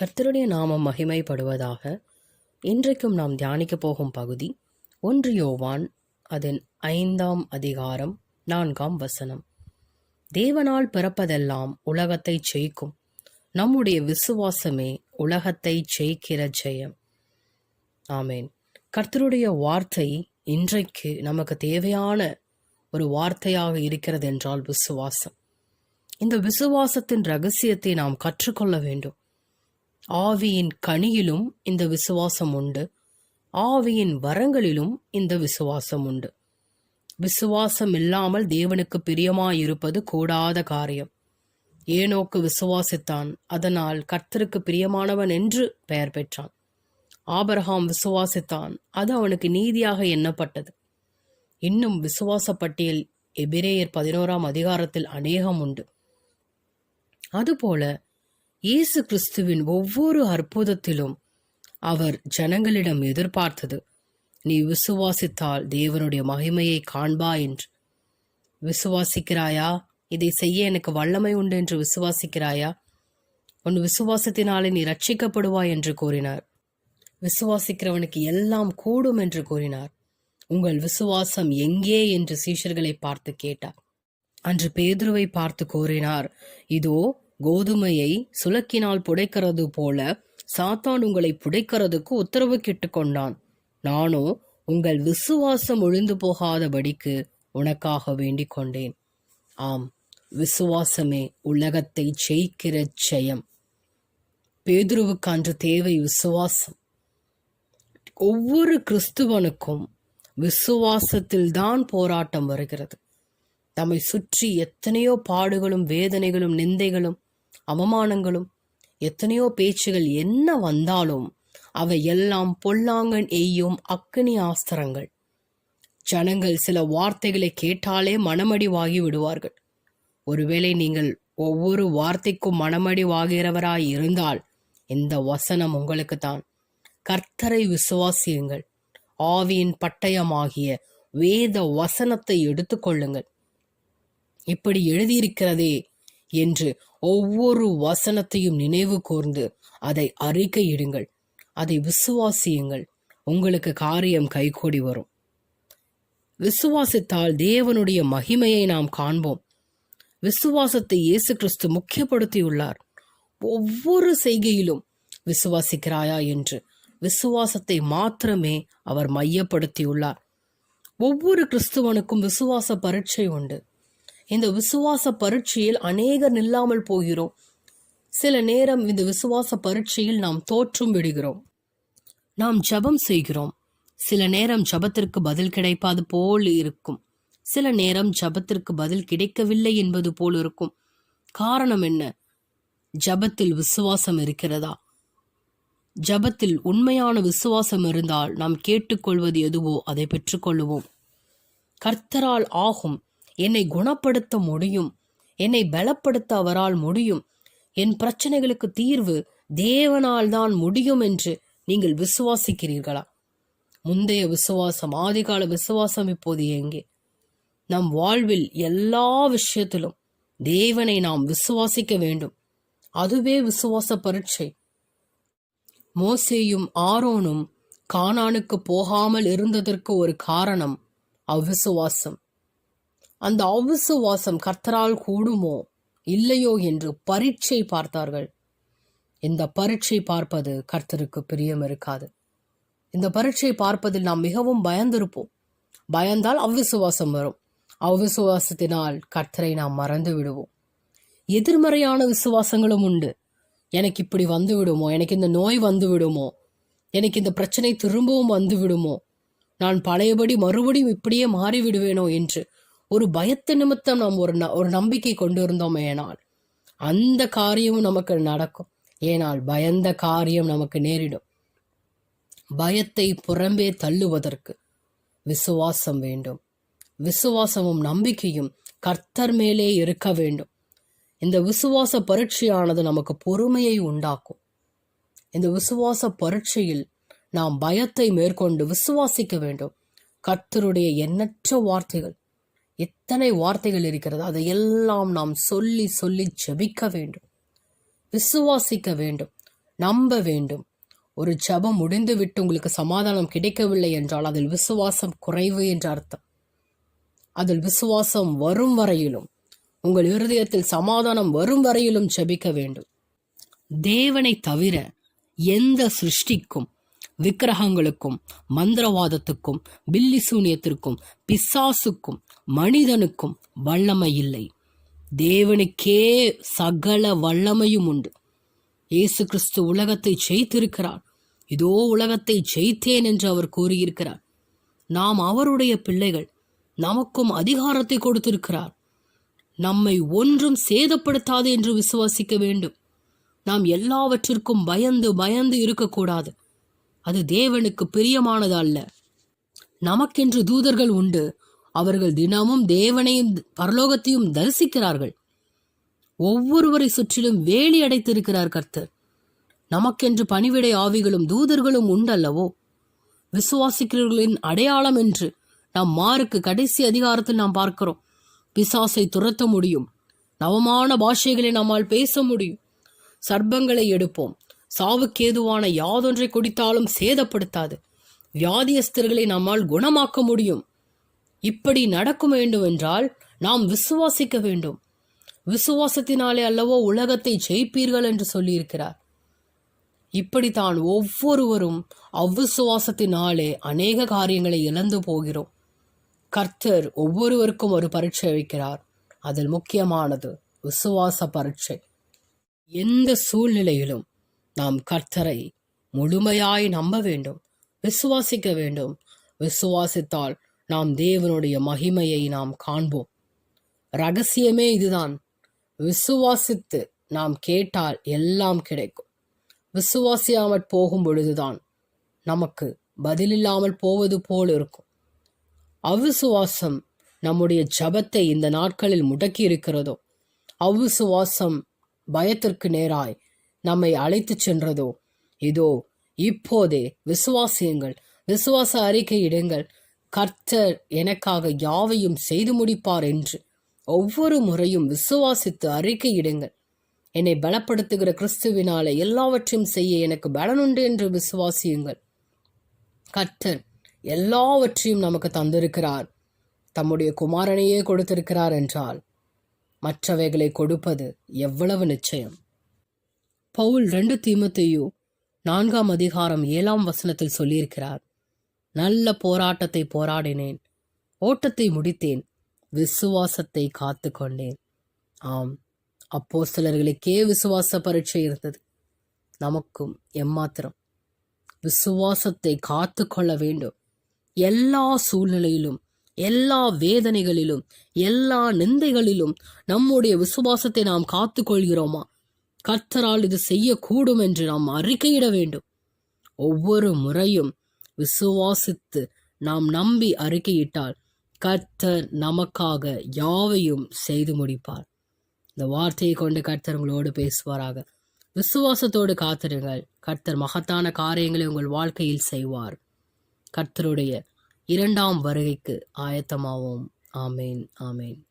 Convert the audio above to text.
கர்த்தருடைய நாமம் மகிமைப்படுவதாக இன்றைக்கும் நாம் தியானிக்க போகும் பகுதி ஒன்று யோவான் அதன் ஐந்தாம் அதிகாரம் நான்காம் வசனம். தேவனால் பிறப்பதெல்லாம் உலகத்தை ஜெயிக்கும். நம்முடைய விசுவாசமே உலகத்தை ஜெயிக்கிற ஜெயம். ஆமேன். கர்த்தருடைய வார்த்தை இன்றைக்கு நமக்கு தேவையான ஒரு வார்த்தையாக இருக்கிறது என்றால் விசுவாசம். இந்த விசுவாசத்தின் ரகசியத்தை நாம் கற்றுக்கொள்ள வேண்டும். ஆவியின் கனியிலும் இந்த விசுவாசம் உண்டு. ஆவியின் வரங்களிலும் இந்த விசுவாசம் உண்டு. விசுவாசம் இல்லாமல் தேவனுக்கு பிரியமாயிருப்பது கூடாத காரியம். ஏனோக்கு விசுவாசித்தான் அதனால் கர்த்தருக்கு பிரியமானவன் என்று பெயர் பெற்றான். ஆபரகாம் விசுவாசித்தான் அது அவனுக்கு நீதியாக எண்ணப்பட்டது. இன்னும் விசுவாச பட்டியல் எபிரேயர் பதினோராம் அதிகாரத்தில் அநேகம் உண்டு. அதுபோல இயேசு கிறிஸ்துவின் ஒவ்வொரு அற்புதத்திலும் அவர் ஜனங்களிடம் எதிர்பார்த்தது. நீ விசுவாசித்தால் தேவனுடைய மகிமையை காண்பா என்று. விசுவாசிக்கிறாயா? இதை செய்ய எனக்கு வல்லமை உண்டு என்று விசுவாசிக்கிறாயா? உன் விசுவாசத்தினாலே நீ ரட்சிக்கப்படுவாய் என்று கூறினார். விசுவாசிக்கிறவனுக்கு எல்லாம் கூடும் என்று கூறினார். உங்கள் விசுவாசம் எங்கே? என்று சீஷர்களை பார்த்து கேட்டார். அன்று பேதுருவை பார்த்து கூறினார் இதோ கோதுமையை சுலக்கினால் புடைக்கிறது போல சாத்தான் உங்களை புடைக்கிறதுக்கு உத்தரவு கேட்டுக்கொண்டான். நானோ உங்கள் விசுவாசம் ஒழிந்து போகாதபடிக்கு உனக்காக வேண்டிக் கொண்டேன். ஆம் விசுவாசமே உலகத்தை ஜெயிக்கிற ஜெயம். பேதுருவுக்கு அன்று தேவை விசுவாசம். ஒவ்வொரு கிறிஸ்துவனுக்கும் விசுவாசத்தில்தான் போராட்டம் வருகிறது. தம்மை சுற்றி எத்தனையோ பாடுகளும் வேதனைகளும் நிந்தைகளும் அவமானங்களும் எத்தனையோ பேச்சுகள் என்ன வந்தாலும் அவை எல்லாம் பொல்லாங்கன் எய்யும் அக்கினி ஆஸ்திரங்கள். ஜனங்கள் சில வார்த்தைகளை கேட்டாலே மனமடிவாகி விடுவார்கள். ஒருவேளை நீங்கள் ஒவ்வொரு வார்த்தைக்கும் மனமடிவாகிறவராய் இருந்தால் இந்த வசனம் உங்களுக்கு தான் கர்த்தரை விசுவாசியுங்கள். ஆவியின் பட்டயமாகிய வேத வசனத்தை எடுத்துக்கொள்ளுங்கள். இப்படி எழுதியிருக்கிறதே என்று ஒவ்வொரு வசனத்தையும் நினைவு கூர்ந்து அதை அறிக்கையிடுங்கள். அதை விசுவாசியுங்கள். உங்களுக்கு காரியம் கைகூடி வரும். விசுவாசித்தால் தேவனுடைய மகிமையை நாம் காண்போம். விசுவாசத்தை இயேசு கிறிஸ்து முக்கியப்படுத்தியுள்ளார். ஒவ்வொரு செய்கையிலும் விசுவாசிக்கிறாயா என்று விசுவாசத்தை மாத்திரமே அவர் மையப்படுத்தியுள்ளார். ஒவ்வொரு கிறிஸ்துவனுக்கும் விசுவாச பரீட்சை உண்டு. இந்த விசுவாச பரீட்சையில் அநேகர் நில்லாமல் போகிறோம். சில நேரம் இந்த விசுவாச பரீட்சையில் நாம் தோற்றும் விடுகிறோம். நாம் ஜபம் செய்கிறோம். சில நேரம் ஜபத்திற்கு பதில் கிடைப்பாது போல் இருக்கும். சில நேரம் ஜபத்திற்கு பதில் கிடைக்கவில்லை என்பது போல் இருக்கும். காரணம் என்ன? ஜபத்தில் விசுவாசம் இருக்கிறதா? ஜபத்தில் உண்மையான விசுவாசம் இருந்தால் நாம் கேட்டுக்கொள்வது எதுவோ அதை பெற்றுக்கொள்வோம். கர்த்தரால் ஆகும் என்னை குணப்படுத்த முடியும். என்னை பலப்படுத்த அவரால் முடியும். என் பிரச்சனைகளுக்கு தீர்வு தேவனால் தான் முடியும் என்று நீங்கள் விசுவாசிக்கிறீர்களா? முந்தைய விசுவாசம் ஆதிகால விசுவாசம் இப்போது எங்கே நம் வாழ்வில் எல்லா விஷயத்திலும் தேவனை நாம் விசுவாசிக்க வேண்டும். அதுவே விசுவாச பரீட்சை. மோசேயும் ஆரோனும் கானானுக்கு போகாமல் இருந்ததற்கு ஒரு காரணம் அவ்விசுவாசம். அந்த அவிசுவாசம் கர்த்தரால் கூடுமோ? இல்லையோ என்று பரீட்சை பார்த்தார்கள். இந்த பரீட்சை பார்ப்பது கர்த்தருக்கு பிரியம் இருக்காது. இந்த பரீட்சை பார்ப்பதில் நாம் மிகவும் பயந்திருப்போம். பயந்தால் அவ்விசுவாசம் வரும். அவ்விசுவாசத்தினால் கர்த்தரை நாம் மறந்து விடுவோம். எதிர்மறையான விசுவாசங்களும் உண்டு. எனக்கு இப்படி வந்து விடுமோ? எனக்கு இந்த நோய் வந்து விடுமோ? எனக்கு இந்த பிரச்சனை திரும்பவும் வந்து விடுமோ? நான் பழையபடி மறுபடியும் இப்படியே மாறிவிடுவேனோ என்று ஒரு பயத்து நிமித்தம் நாம் ஒரு ஒரு நம்பிக்கை கொண்டு இருந்தோம் ஏனால் அந்த காரியமும் நமக்கு நடக்கும். ஏனால் பயந்த காரியம் நமக்கு நேரிடும். பயத்தை புறம்பே தள்ளுவதற்கு விசுவாசம் வேண்டும். விசுவாசமும் நம்பிக்கையும் கர்த்தர் மேலே இருக்க வேண்டும். இந்த விசுவாச பரீட்சையானது நமக்கு பொறுமையை உண்டாக்கும். இந்த விசுவாச பரீட்சையில் நாம் பயத்தை மேற்கொண்டு விசுவாசிக்க வேண்டும். கர்த்தருடைய எண்ணற்ற வார்த்தைகள் எத்தனை வார்த்தைகள் இருக்கிறது அதையெல்லாம் நாம் சொல்லி சொல்லி ஜெபிக்க வேண்டும். விசுவாசிக்க வேண்டும். நம்ப வேண்டும். ஒரு ஜபம் முடிந்துவிட்டு உங்களுக்கு சமாதானம் கிடைக்கவில்லை என்றால் அதில் விசுவாசம் குறைவு என்ற அர்த்தம். அதில் விசுவாசம் வரும் வரையிலும் உங்கள் இருதயத்தில் சமாதானம் வரும் வரையிலும் ஜபிக்க வேண்டும். தேவனை தவிர எந்த சிருஷ்டிக்கும் விக்கிரகங்களுக்கும் மந்திரவாதத்துக்கும் பில்லி சூனியத்திற்கும் பிசாசுக்கும் மனிதனுக்கும் வல்லமை இல்லை. தேவனுக்கே சகல வல்லமையும் உண்டு. இயேசு கிறிஸ்து உலகத்தை ஜெயித்திருக்கிறார். இதோ உலகத்தை ஜெயித்தேன் என்று அவர் கூறியிருக்கிறார். நாம் அவருடைய பிள்ளைகள் நமக்கும் அதிகாரத்தை கொடுத்திருக்கிறார். நம்மை ஒன்றும் சேதப்படுத்தாது என்று விசுவாசிக்க வேண்டும். நாம் எல்லாவற்றிற்கும் பயந்து பயந்து இருக்கக்கூடாது. அது தேவனுக்கு பிரியமானது அல்ல நமக்கென்று தூதர்கள் உண்டு. அவர்கள் தினமும் தேவனையும் பரலோகத்தையும் தரிசிக்கிறார்கள். ஒவ்வொருவரை சுற்றிலும் வேலி அடைத்திருக்கிறார் கர்த்தர். நமக்கென்று பணிவிடை ஆவிகளும் தூதர்களும் உண்டல்லவோ? விசுவாசிக்கிறவர்களின் அடையாளம் என்று நாம் மாருக்கு கடைசி அதிகாரத்தில் நாம் பார்க்கிறோம். பிசாசை துரத்த முடியும். நவமான பாஷைகளை நம்மால் பேச முடியும். சர்ப்பங்களை எடுப்போம். சாவுக்கேதுவான யாதொன்றை குடித்தாலும் சேதப்படுத்தாது. வியாதியஸ்தர்களை நம்மால் குணமாக்க முடியும். இப்படி நடக்கும் வேண்டும் என்றால் நாம் விசுவாசிக்க வேண்டும். விசுவாசத்தினாலே அல்லவோ உலகத்தை ஜெயிப்பீர்கள் என்று சொல்லியிருக்கிறார். இப்படித்தான் ஒவ்வொருவரும் அவ்விசுவாசத்தினாலே அநேக காரியங்களை இழந்து போகிறோம். கர்த்தர் ஒவ்வொருவருக்கும் ஒரு பரீட்சை வைக்கிறார் அதில் முக்கியமானது விசுவாச பரீட்சை. எந்த சூழ்நிலையிலும் நாம் கர்த்தரை முழுமையாய் நம்ப வேண்டும் விசுவாசிக்க வேண்டும். விசுவாசித்தால் நாம் தேவனுடைய மகிமையை நாம் காண்போம். ரகசியமே இதுதான். விசுவாசித்து நாம் கேட்டால் எல்லாம் கிடைக்கும். விசுவாசியாமல் போகும் பொழுதுதான் நமக்கு பதிலில்லாமல் போவது போல் இருக்கும். அவிசுவாசம் நம்முடைய ஜபத்தை இந்த நாட்களில் முடக்கி இருக்கிறதோ அவ்விசுவாசம் பயத்திற்கு நேராய் நம்மை அழைத்துச் சென்றதோ? இதோ இப்போதே விசுவாசியுங்கள். விசுவாச அறிக்கையிடுங்கள் கர்த்தர் எனக்காக யாவையும் செய்து முடிப்பார் என்று. ஒவ்வொரு முறையும் விசுவாசித்து அறிக்கையிடுங்கள் என்னை பலப்படுத்துகிற கிறிஸ்துவினாலே எல்லாவற்றையும் செய்ய எனக்கு பலனுண்டு என்று விசுவாசியுங்கள். கர்த்தர் எல்லாவற்றையும் நமக்கு தந்திருக்கிறார். தம்முடைய குமாரனையே கொடுத்திருக்கிறார் என்றால் மற்றவைகளை கொடுப்பது எவ்வளவு நிச்சயம்? பவுல் ரெண்டு தீமத்தையோ நான்காம் அதிகாரம் ஏழாம் வசனத்தில் சொல்லியிருக்கிறார். நல்ல போராட்டத்தை போராடினேன். ஓட்டத்தை முடித்தேன். விசுவாசத்தை காத்து கொண்டேன் ஆம் அப்போ சிலர்களுக்கே விசுவாச பரீட்சை இருந்தது. நமக்கும் எம்மாத்திரம். விசுவாசத்தை காத்து கொள்ள வேண்டும். எல்லா சூழ்நிலையிலும் எல்லா வேதனைகளிலும் எல்லா நிந்தைகளிலும் நம்முடைய விசுவாசத்தை நாம் காத்து கொள்கிறோமா கர்த்தரால் இது செய்யக்கூடும் என்று நாம் அறிக்கையிட வேண்டும். ஒவ்வொரு முறையும் விசுவாசித்து நாம் நம்பி அறிக்கையிட்டால் கர்த்தர் நமக்காக யாவையும் செய்து முடிப்பார். இந்த வார்த்தையை கொண்டு கர்த்தர் உங்களோடு பேசுவாராக. விசுவாசத்தோடு காத்திருங்கள். கர்த்தர் மகத்தான காரியங்களை உங்கள் வாழ்க்கையில் செய்வார். கர்த்தருடைய இரண்டாம் வருகைக்கு ஆயத்தமாவோம். ஆமேன் ஆமேன்.